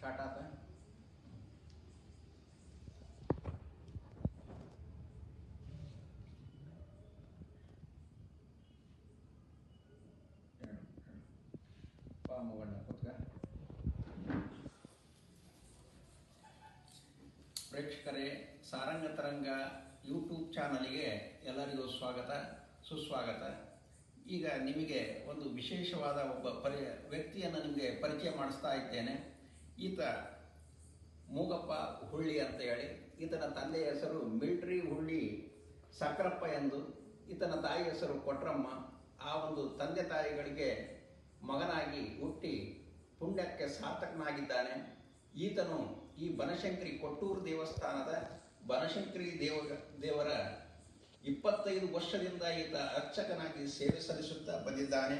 Start ಆತ ಕೂತ್ಕ ಪ್ರೇಕ್ಷಕರೇ ಸಾರಂಗ ತರಂಗ YouTube ಚಾನಲ್ಗೆ ಎಲ್ಲರಿಗೂ ಸ್ವಾಗತ, ಸುಸ್ವಾಗತ. ಈಗ ನಿಮಗೆ ಒಂದು ವಿಶೇಷವಾದ ಒಬ್ಬ ಪರಿ ವ್ಯಕ್ತಿಯನ್ನು ನಿಮಗೆ ಪರಿಚಯ ಮಾಡಿಸ್ತಾ ಇದ್ದೇನೆ. ಈತ ಮೂಗಪ್ಪ ಹುಳ್ಳಿ ಅಂತ ಹೇಳಿ, ಈತನ ತಂದೆಯ ಹೆಸರು ಮಿಲ್ಟ್ರಿ ಹುಳ್ಳಿ ಸಕ್ರಪ್ಪ ಎಂದು, ಈತನ ತಾಯಿ ಹೆಸರು ಕೊಟ್ರಮ್ಮ. ಆ ಒಂದು ತಂದೆ ತಾಯಿಗಳಿಗೆ ಮಗನಾಗಿ ಹುಟ್ಟಿ ಪುಣ್ಯಕ್ಕೆ ಸಾರ್ಥಕನಾಗಿದ್ದಾನೆ. ಈತನು ಈ ಬನಶಂಕರಿ ಕೊಟ್ಟೂರು ದೇವಸ್ಥಾನದ ಬನಶಂಕರಿ ದೇವ, ದೇವರ ಇಪ್ಪತ್ತೈದು ವರ್ಷದಿಂದ ಈತ ಅರ್ಚಕನಾಗಿ ಸೇವೆ ಸಲ್ಲಿಸುತ್ತಾ ಬಂದಿದ್ದಾನೆ.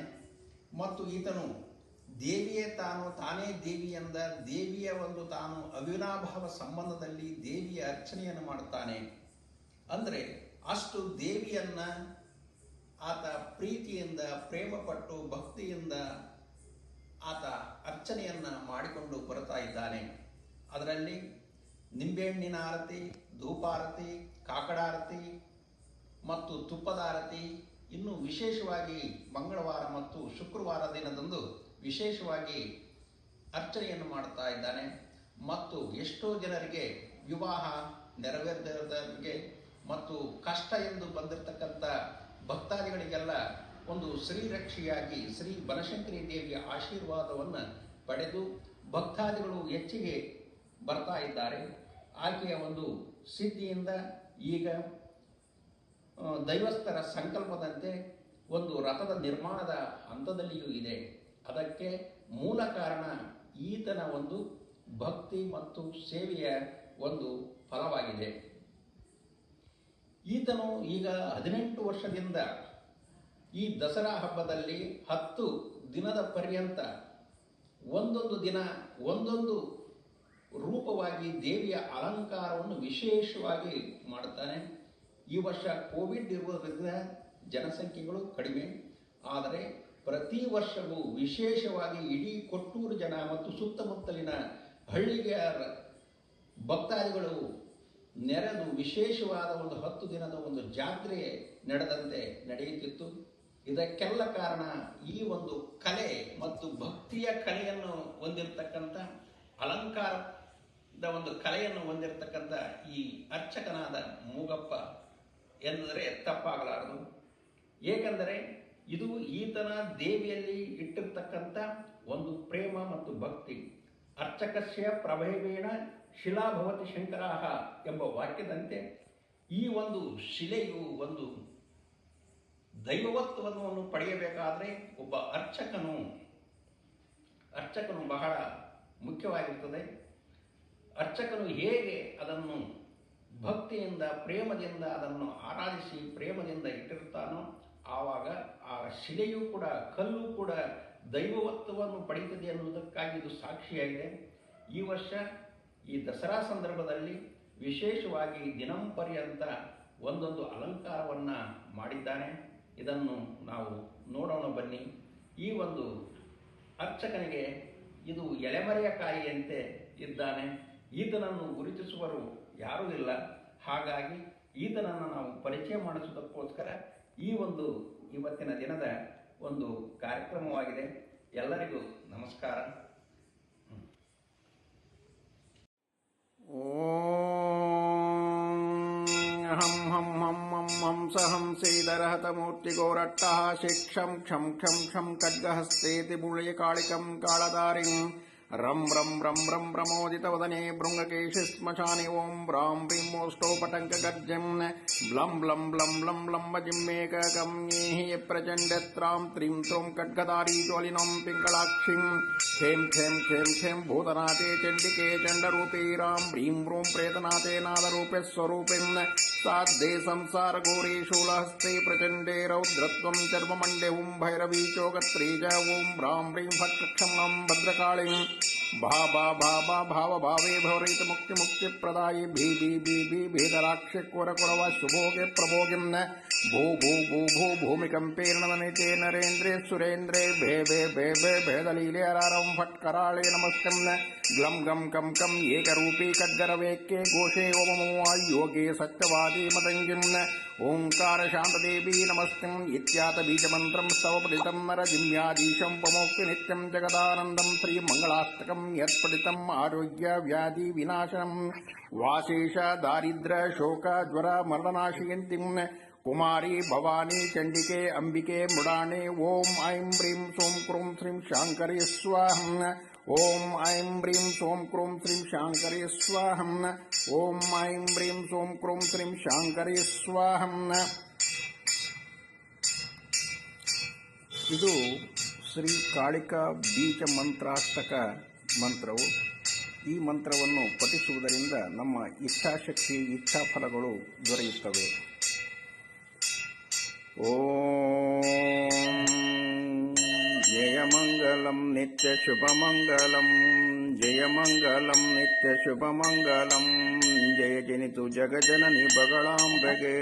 ಮತ್ತು ಈತನು ದೇವಿಯೇ ತಾನು, ತಾನೇ ದೇವಿ ಎಂದ ದೇವಿಯ ಒಂದು ತಾನು ಅವಿನಾಭಾವ ಸಂಬಂಧದಲ್ಲಿ ದೇವಿಯ ಅರ್ಚನೆಯನ್ನು ಮಾಡುತ್ತಾನೆ. ಅಂದರೆ ಅಷ್ಟು ದೇವಿಯನ್ನ ಆತ ಪ್ರೀತಿಯಿಂದ, ಪ್ರೇಮಪಟ್ಟು, ಭಕ್ತಿಯಿಂದ ಆತ ಅರ್ಚನೆಯನ್ನ ಮಾಡಿಕೊಂಡು ಬರುತ್ತಾ ಇದ್ದಾನೆ. ಅದರಲ್ಲಿ ನಿಂಬೆಹಣ್ಣಿನ ಆರತಿ, ಧೂಪಾರತಿ, ಕಾಕಡಾರತಿ ಮತ್ತು ತುಪ್ಪದ ಆರತಿ, ಇನ್ನು ವಿಶೇಷವಾಗಿ ಮಂಗಳವಾರ ಮತ್ತು ಶುಕ್ರವಾರ ದಿನದಂದು ವಿಶೇಷವಾಗಿ ಅರ್ಚನೆಯನ್ನು ಮಾಡ್ತಾ ಇದ್ದಾನೆ. ಮತ್ತು ಎಷ್ಟೋ ಜನರಿಗೆ ವಿವಾಹ ನೆರವೇರದವರಿಗೆ ಮತ್ತು ಕಷ್ಟ ಎಂದು ಬಂದಿರತಕ್ಕಂಥ ಭಕ್ತಾದಿಗಳಿಗೆಲ್ಲ ಒಂದು ಶ್ರೀರಕ್ಷೆಯಾಗಿ, ಶ್ರೀ ಬನಶಂಕರಿ ದೇವಿಯ ಆಶೀರ್ವಾದವನ್ನು ಪಡೆದು ಭಕ್ತಾದಿಗಳು ಹೆಚ್ಚಿಗೆ ಬರ್ತಾ ಇದ್ದಾರೆ. ಆಕೆಯ ಒಂದು ಸಿದ್ಧಿಯಿಂದ ಈಗ ದೈವಸ್ಥರ ಸಂಕಲ್ಪದಂತೆ ಒಂದು ರಥದ ನಿರ್ಮಾಣದ ಹಂತದಲ್ಲಿಯೂ ಇದೆ. ಅದಕ್ಕೆ ಮೂಲ ಕಾರಣ ಈತನ ಒಂದು ಭಕ್ತಿ ಮತ್ತು ಸೇವೆಯ ಒಂದು ಫಲವಾಗಿದೆ. ಈತನು ಈಗ ಹದಿನೆಂಟು ವರ್ಷದಿಂದ ಈ ದಸರಾ ಹಬ್ಬದಲ್ಲಿ ಹತ್ತು ದಿನದ ಪರ್ಯಂತ ಒಂದೊಂದು ದಿನ ಒಂದೊಂದು ರೂಪವಾಗಿ ದೇವಿಯ ಅಲಂಕಾರವನ್ನು ವಿಶೇಷವಾಗಿ ಮಾಡುತ್ತಾನೆ. ಈ ವರ್ಷ ಕೋವಿಡ್ ಇರುವುದರಿಂದ ಜನಸಂಖ್ಯೆಗಳು ಕಡಿಮೆ. ಆದರೆ ಪ್ರತಿ ವರ್ಷವೂ ವಿಶೇಷವಾಗಿ ಇಡೀ ಕೊಟ್ಟೂರು ಜನ ಮತ್ತು ಸುತ್ತಮುತ್ತಲಿನ ಹಳ್ಳಿಗೆ ಭಕ್ತಾದಿಗಳು ನೆರೆದು ವಿಶೇಷವಾದ ಒಂದು ಹತ್ತು ದಿನದ ಒಂದು ಜಾತ್ರೆ ನಡೆದಂತೆ ನಡೆಯುತ್ತಿತ್ತು. ಇದಕ್ಕೆಲ್ಲ ಕಾರಣ ಈ ಒಂದು ಕಲೆ ಮತ್ತು ಭಕ್ತಿಯ ಕಲೆಯನ್ನು ಹೊಂದಿರತಕ್ಕಂಥ ಅಲಂಕಾರದ ಒಂದು ಕಲೆಯನ್ನು ಹೊಂದಿರತಕ್ಕಂಥ ಈ ಅರ್ಚಕನಾದ ಮೂಗಪ್ಪ ಎಂದರೆ ತಪ್ಪಾಗಲಾರದು. ಏಕೆಂದರೆ ಇದು ಈತನ ದೇವಿಯಲ್ಲಿ ಇಟ್ಟಿರ್ತಕ್ಕಂಥ ಒಂದು ಪ್ರೇಮ ಮತ್ತು ಭಕ್ತಿ. ಅರ್ಚಕಸ್ಯ ಪ್ರಭೇವೇಣ ಶಿಲಾಭವತಿ ಶಂಕರಾಹ ಎಂಬ ವಾಕ್ಯದಂತೆ ಈ ಒಂದು ಶಿಲೆಯು ಒಂದು ದೈವವತ್ವವನ್ನು ಪಡೆಯಬೇಕಾದರೆ ಒಬ್ಬ ಅರ್ಚಕನು ಅರ್ಚಕನು ಬಹಳ ಮುಖ್ಯವಾಗಿರ್ತದೆ. ಅರ್ಚಕನು ಹೇಗೆ ಅದನ್ನು ಭಕ್ತಿಯಿಂದ, ಪ್ರೇಮದಿಂದ ಅದನ್ನು ಆರಾಧಿಸಿ, ಪ್ರೇಮದಿಂದ ಇಟ್ಟಿರ್ತಾನೋ ಆವಾಗ ಆ ಶಿಲೆಯೂ ಕೂಡ, ಕಲ್ಲು ಕೂಡ ದೈವವತ್ವವನ್ನು ಪಡೆಯುತ್ತದೆ ಅನ್ನುವುದಕ್ಕಾಗಿ ಇದು ಸಾಕ್ಷಿಯಾಗಿದೆ. ಈ ವರ್ಷ ಈ ದಸರಾ ಸಂದರ್ಭದಲ್ಲಿ ವಿಶೇಷವಾಗಿ ದಿನಂಪರ್ಯಂತ ಒಂದೊಂದು ಅಲಂಕಾರವನ್ನು ಮಾಡಿದ್ದಾನೆ. ಇದನ್ನು ನಾವು ನೋಡೋಣ ಬನ್ನಿ. ಈ ಒಂದು ಅರ್ಚಕನಿಗೆ ಇದು ಎಲೆಮರೆಯ ಕಾಯಿಯಂತೆ ಇದ್ದಾನೆ. ಈತನನ್ನು ಗುರುತಿಸುವರು ಯಾರೂ ಇಲ್ಲ. ಹಾಗಾಗಿ ಈತನನ್ನು ನಾವು ಪರಿಚಯ ಮಾಡಿಸುವುದಕ್ಕೋಸ್ಕರ ಈ ಒಂದು ಇವತ್ತಿನ ದಿನದ ಒಂದು ಕಾರ್ಯಕ್ರಮವಾಗಿದೆ. ಎಲ್ಲರಿಗೂ ನಮಸ್ಕಾರ. ಹಂ ಹಂ ಹಂ ಹಂ ಹಂಸ ಶಿಕ್ಷಂ ಕ್ಷಂ ಕ್ಷಂ ಕ್ಷಂ ಖಡ್ಗಹಸ್ತೇತಿ ಮುಳಯ ಕಾಳಿಕಂ ಕಾಳದಾರಿಂ रं रं रं रं प्रमोदितवदने भृङ्गकेशिश्मशानि ॐ ब्रां ब्रीमोष्टोपटङ्कगर्जम् ब्लं ब्लं ब्लं ब्लं लम्बजिम्मेककं येहि प्रचण्डत्रां त्रीं त्रों खड्गदारी ज्वलिनं पिङ्गलाक्षिम् खें खें खें खें भूतनाथे चण्डिके चण्डरूपे रां ह्रीं ह्रूं प्रेतनाथे नादरूपे स्वरूपिन् साध्ये संसारघोरे शूलहस्ते प्रचण्डे रौद्रत्वं चर्ममण्डे ॐ भैरवी चोगत्रे च ॐ ह्रां ह्रीं फट्क्षमां भद्रकाळीं भा भा भा भा भाव भावे भवरित मुक्ति मुक्ति प्रदायी भी भी भी भी भेदराक्ष कोर कोरव शुभोगे प्रभोगे न भू भू भू भू भूमिकम्पेर्णवनिते नरेन्द्रे सुरेन्द्रे भे भे भे भे भेदलीले अरारं फट्कराळे नमस्कं न ग्लं गं कं कम् एकरूपी खड्गरवेक्ये घोषे ओममोवाय योगे सत्यवादी मतङ्गिं न ओङ्कारशान्तदेवी नमस्तिम् इत्यातबीजमन्त्रं स्तवपठितं नरजिम्याधीशं पमोक्ति नित्यं जगदानन्दं श्रीमङ्गलाष्टकं यत्पठितम् आरोग्यव्याधिविनाशनम् वाशेष दारिद्र्य शोक ज्वर मरणनाशयन्तिं ಕುಮಾರಿ ಭವಾನಿ ಚಂಡಿಕೆ ಅಂಬಿಕೆ ಮುಡಾಣೆ ಓಂ ಐಂ ಹ್ರೀಂ ಸೋಂ ಕ್ರೂಂ ಶ್ರೀಂ ಶಾಂಕರಿ ಸ್ವಾಹಂ ಓಂ ಐಂ ಹ್ರೀಂ ಸೋಂ ಕ್ರೂಂ ಶ್ರೀಂ ಶಾಂಕರಿ ಸ್ವಾಹಂ ಓಂ ಐಂ ಹ್ರೀಂ ಸೋಂ ಕ್ರೂಂ ಶ್ರೀಂ ಶಾಂಕರಿ ಸ್ವಾಹಂ ಇದು ಶ್ರೀ ಕಾಳಿಕಾ ಬೀಜ ಮಂತ್ರಾಷ್ಟಕ ಮಂತ್ರವು. ಈ ಮಂತ್ರವನ್ನು ಪಠಿಸುವುದರಿಂದ ನಮ್ಮ ಇಚ್ಛಾಶಕ್ತಿ, ಇಚ್ಛಾಫಲಗಳು ದೊರೆಯುತ್ತವೆ. ಓಂ ಜಯಮಂಗಲಂ ನಿತ್ಯ ಶುಭಮಂಗಲಂ ಜಯಮಂಗಲಂ ನಿತ್ಯ ಶುಭಮಂಗಲಂ ಜಯ ಜನಿತು ಜಗಜನನಿ ಬಗಳಾಂಬೆಗೆ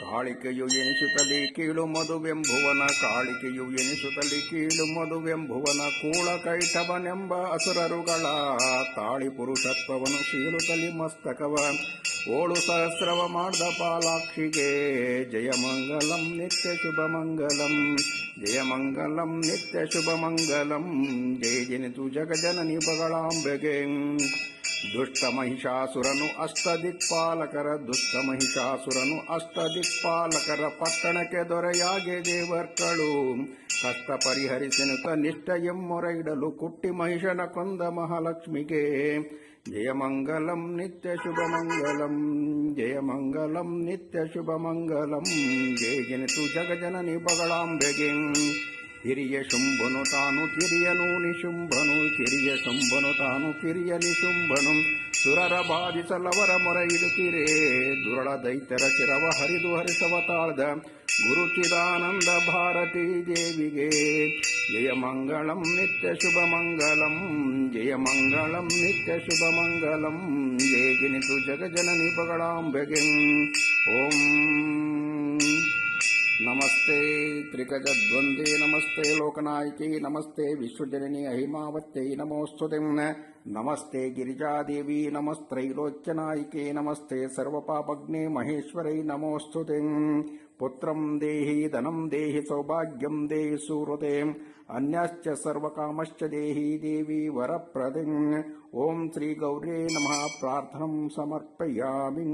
ಕಾಳಿಕೆಯು ಎನಿಸುತ್ತಲಿ ಕೀಳು ಮಧುವೆಂಬುವನ ಕಾಳಿಕೆಯು ಎನಿಸುತ್ತಲಿ ಕೀಳು ಮಧುವೆಂಬುವನ ಕೂಳ ಕೈಟವನೆಂಬ ಅಸುರರುಗಳ ತಾಳಿ ಪುರುಷತ್ವವನ್ನು ಶೀಲುತ್ತಲಿ ಮಸ್ತಕವ ಓಳು ಸಹಸ್ರವ ಮಾಡ್ದ ಪಾಲಾಕ್ಷಿಗೆ ಜಯಮಂಗಲಂ ನಿತ್ಯ ಶುಭಮಂಗಲಂ ಜಯಮಂಗಲಂ ನಿತ್ಯ ಶುಭಮಂಗಲಂ ಜಯ ಜನಿತು ಜಗಜನನಿ ಬಗಳಾಂಬೆಗೆ ದುಷ್ಟ ಮಹಿಷಾಸುರನು ಅಷ್ಟದಿಕ್ಪಾಲಕರ ದುಷ್ಟ ಮಹಿಷಾಸುರನು ಅಷ್ಟದಿಕ್ಪಾಲಕರ ಪಟ್ಟಣಕ್ಕೆ ದೊರೆಯಾಗೆ ದೇವರ್ಗಳು ಕಷ್ಟ ಪರಿಹರಿಸಿನುತ ನಿಷ್ಠ ಎಮ್ಮೊರ ಇಡಲು ಕುಟ್ಟಿ ಮಹಿಷನ ಕೊಂದ ಮಹಾಲಕ್ಷ್ಮಿಗೆ ಜಯಮಂಗಲಂ ನಿತ್ಯ ಶುಭಮಂಗಲಂ ಜಯಮಂಗಲಂ ನಿತ್ಯ ಶುಭಮಂಗಲಂ ಜಯ ಜನಿತು ಜಗಜನನಿ ಬಗಳಾಂಬೆಗೆ ಹಿರಿಯ ಶುಂಭನು ತಾನು ಕಿರಿಯನು ನಿಶುಂಭನು ಕಿರಿಯ ಶುಂಭನು ತಾನು ಕಿರಿಯ ನಿಶುಂಭನು ಸುರರ ಬಾಧಿಸಲವರ ಮೊರೆ ಇಡುತ್ತೀರೇ ದುರಳ ದೈತ್ಯರ ಶಿರವ ಹರಿದು ಹರಿಸವ ತಾಳ್ದ ಗುರುಚಿದಾನಂದ ಭಾರತೀ ದೇವಿಗೆ జయమంగళం నిత్యశుభమంగళం జయమంగళం నిత్యశుభమంగళం జయగిని తు జగజనని పగళాంబగిం ఓం నమస్తే త్రికజద్వందే నమస్తే లోకనాయకి నమస్తే విశ్వజనని అహిమావత్యై నమోస్తుతి. నమస్తే గిరిజాదేవి నమస్త్రైలోక్యనాయకే నమస్తే సర్వపాపగ్నే మహేశ్వరై నమోస్తుతి. पुत्रम् देहि धनम् देहि सौभाग्यम् देहि सुहृदे अन्याश्च सर्वकामश्च देहि देवी वरप्रदिम् ॐ श्रीगौरे नमः प्रार्थनम् समर्पयामि।